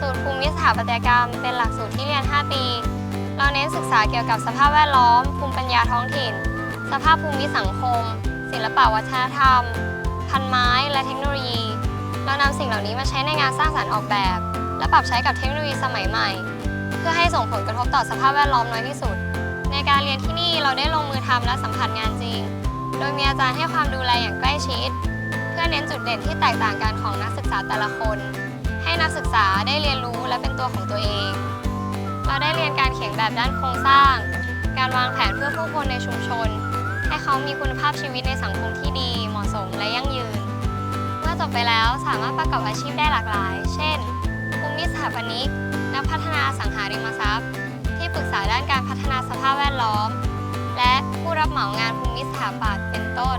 สูตรภูมิสถาปัตยกรรม เป็นหลักสูตรที่เรียน 5 ปี เราเน้นศึกษาเกี่ยวกับสภาพแวดล้อม ภูมิปัญญาท้องถิ่น สภาพภูมิสังคม ศิลปวัฒนธรรม พันไม้ และเทคโนโลยี เรานำสิ่งเหล่านี้มาใช้ในงานสร้างสรรค์ออกแบบ และปรับใช้กับเทคโนโลยีสมัยใหม่ เพื่อให้ส่งผลกระทบต่อสภาพแวดล้อมน้อยที่สุด ในการเรียนที่นี่เราได้ลงมือทำและสัมผัสงานจริง โดยมีอาจารย์ให้ความดูแลอย่างใกล้ชิด เพื่อเน้นจุดเด่นที่แตกต่างกันของนักศึกษาแต่ละคน ให้นักศึกษาได้เรียนรู้และเป็นตัวของตัวเอง เราได้เรียนการเขียนแบบด้านโครงสร้าง การวางแผนเพื่อผู้คนในชุมชน ให้เขามีคุณภาพชีวิตในสังคมที่ดี เหมาะสมและยั่งยืน เมื่อจบไปแล้วสามารถประกอบอาชีพได้หลากหลาย เช่นภูมิสถาปนิกนักพัฒนาสังหาริมทรัพย์ ที่ปรึกษาด้านการพัฒนาสภาพแวดล้อม และผู้รับเหมางานภูมิสถาปัตย์เป็นต้น